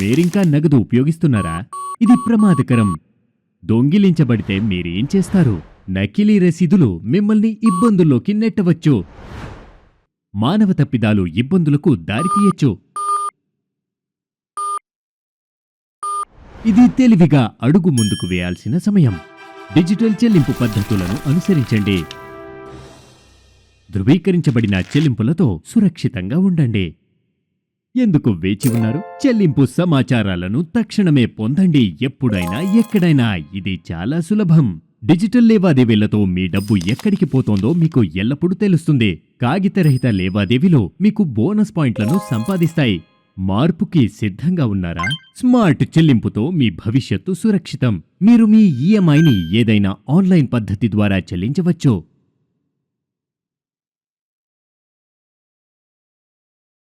మీరింకా నగదు ఉపయోగిస్తున్నారా? ఇది ప్రమాదకరం. దొంగిలించబడితే మీరేం చేస్తారు? నకిలీ రసీదులు మిమ్మల్ని ఇబ్బందుల్లోకి నెట్టవచ్చు. మానవ తప్పిదాలు ఇబ్బందులకు దారితీయచ్చు ఇది తెలివిగా అడుగు ముందుకు వేయాల్సిన సమయం. డిజిటల్ చెల్లింపు పద్ధతులను అనుసరించండి. ధృవీకరించబడిన చెల్లింపులతో సురక్షితంగా ఉండండి. ఎందుకు వేచి ఉన్నారు? చెల్లింపు సమాచారాలను తక్షణమే పొందండి. ఎప్పుడైనా ఎక్కడైనా ఇది చాలా సులభం. డిజిటల్ లావాదేవీలతో మీ డబ్బు ఎక్కడికి పోతోందో మీకు ఎల్లప్పుడూ తెలుస్తుంది. కాగితరహిత లావాదేవీలో మీకు బోనస్ పాయింట్లను సంపాదిస్తాయి. మార్పుకి సిద్ధంగా ఉన్నారా? స్మార్ట్ చెల్లింపుతో మీ భవిష్యత్తు సురక్షితం. మీరు మీ ఈఎంఐని ఏదైనా ఆన్లైన్ పద్ధతి ద్వారా చెల్లించవచ్చు.